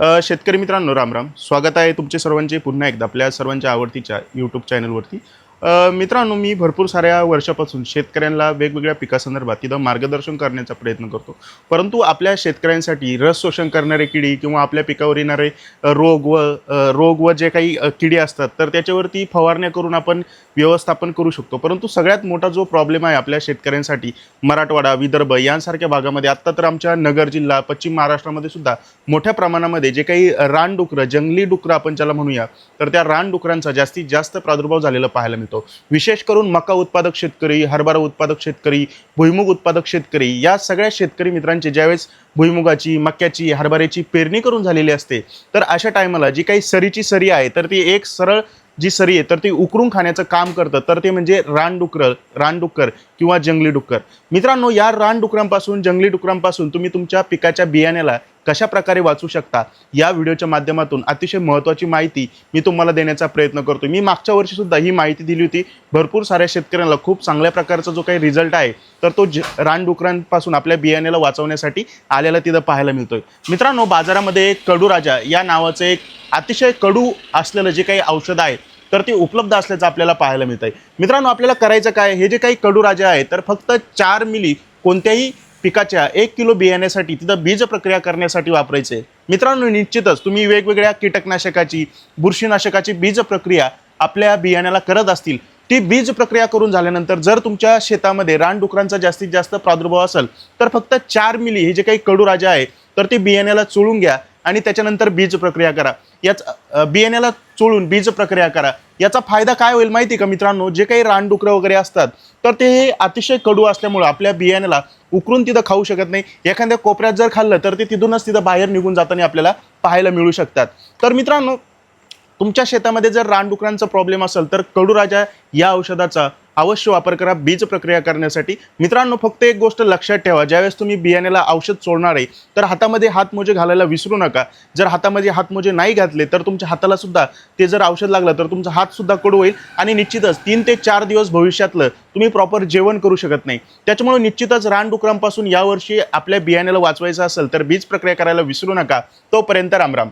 शेतकरी मित्रांनो राम राम. स्वागत आहे तुमचे सर्वांचे पुन्हा एकदा आपल्या सर्वांच्या आवडतीच्या यूट्यूब चॅनलवरती मित्रांनो मी भरपूर साऱ्या वर्षापासून शेतकऱ्यांना वेगवेगळ्या पिकासंदर्भात तिथं मार्गदर्शन करण्याचा प्रयत्न करतो. परंतु आपल्या शेतकऱ्यांसाठी रस शोषण करणारे किडी किंवा आपल्या पिकावर येणारे रोग व रोग व जे काही किडी असतात तर त्याच्यावरती फवारण्या करून आपण व्यवस्थापन करू शकतो. परंतु सगळ्यात मोठा जो प्रॉब्लेम आहे आपल्या शेतकऱ्यांसाठी मराठवाडा विदर्भ यांसारख्या भागामध्ये आत्ता तर आमच्या नगर जिल्हा पश्चिम महाराष्ट्रामध्ये सुद्धा मोठ्या प्रमाणामध्ये जे काही रानडुकरं जंगली डुकरं आपण ज्याला म्हणूया तर त्या रानडुकरांचा जास्तीत जास्त प्रादुर्भाव झालेला पाहायला मिळतो. विशेष करून मका उत्पादक शेतकरी हरभरा उत्पादक शेतकरी भुईमुग उत्पादक शेतकरी या सगळ्या शेतकरी मित्रांचे ज्यावेळेस भुईमुगाची मक्याची हरभऱ्याची पेरणी करून झालेली असते तर अशा टायमाला जी काही सरीची सरी आहे तर ती एक सरळ जी सरी आहे तर ती उकरून खाण्याचं काम करतं तर ते म्हणजे रानडुकर रानडुक्कर किंवा जंगली डुक्कर मित्रांनो या रानडुकरांपासून जंगली डुकरांपासून तुम्ही तुमच्या पिकाच्या बियाण्याला कशा प्रकारे वाचू शकता या व्हिडिओच्या माध्यमातून अतिशय महत्त्वाची माहिती मी तुम्हाला देण्याचा प्रयत्न करतो मी मागच्या वर्षीसुद्धा ही माहिती दिली होती. भरपूर साऱ्या शेतकऱ्यांना खूप चांगल्या प्रकारचा जो काही रिझल्ट आहे तर तो ज रानडुकरांपासून आपल्या बियाण्याला वाचवण्यासाठी आलेला तिथं पाहायला मिळतोय. मित्रांनो बाजारामध्ये कडू राजा या नावाचं एक अतिशय कडू असलेलं जे काही औषध आहे तर ती उपलब्ध असल्याचं आपल्याला पाहायला मिळत आहे मित्रांनो आपल्याला करायचं काय? हे जे काही कडू राजा आहे तर फक्त चार मिली कोणत्याही पिकाच्या एक किलो बियाण्यासाठी तिथं बीज प्रक्रिया करण्यासाठी वापरायचे. मित्रांनो निश्चितच तुम्ही वेगवेगळ्या कीटकनाशकाची बुरशीनाशकाची बीज प्रक्रिया आपल्या बियाण्याला करत असतील. ती बीज प्रक्रिया करून झाल्यानंतर जर तुमच्या शेतामध्ये रानडुकरांचा जास्तीत जास्त प्रादुर्भाव असेल तर फक्त चार मिली हे जे काही कडू राजा आहे तर ते बियाण्याला चोळून घ्या आणि त्याच्यानंतर बीज प्रक्रिया करा. याच बियाण्याला चोळून बीज प्रक्रिया करा. याचा फायदा काय होईल माहिती आहे का मित्रांनो? जे काही रानडुकरं वगैरे असतात तर ते हे अतिशय कडू असल्यामुळं आपल्या बियाण्याला उकरून तिथं खाऊ शकत नाही. एखाद्या कोपऱ्यात जर खाल्लं तर ते तिथूनच तिथं बाहेर निघून जाताना आपल्याला पाहायला मिळू शकतात. तर मित्रांनो तुमच्या शेतामध्ये जर रानडुकरांचा प्रॉब्लेम असेल तर कडूराजा या औषधाचा अवश्य वापर करा बीज प्रक्रिया करण्यासाठी. मित्रांनो फक्त एक गोष्ट लक्षात ठेवा ज्यावेळेस तुम्ही बियाण्याला औषध सोडणार आहे तर हातामध्ये हातमोजे घालायला विसरू नका. जर हातामध्ये हातमोजे नाही घातले तर तुमच्या हाताला सुद्धा ते जर औषध लागलं तर तुमचा हात सुद्धा कडू होईल आणि निश्चितच तीन ते चार दिवस भविष्यातलं तुम्ही प्रॉपर जेवण करू शकत नाही. त्याच्यामुळे निश्चितच रानडुकरांपासून यावर्षी आपल्या बियाण्याला वाचवायचं असेल तर बीज प्रक्रिया करायला विसरू नका. तोपर्यंत रामराम.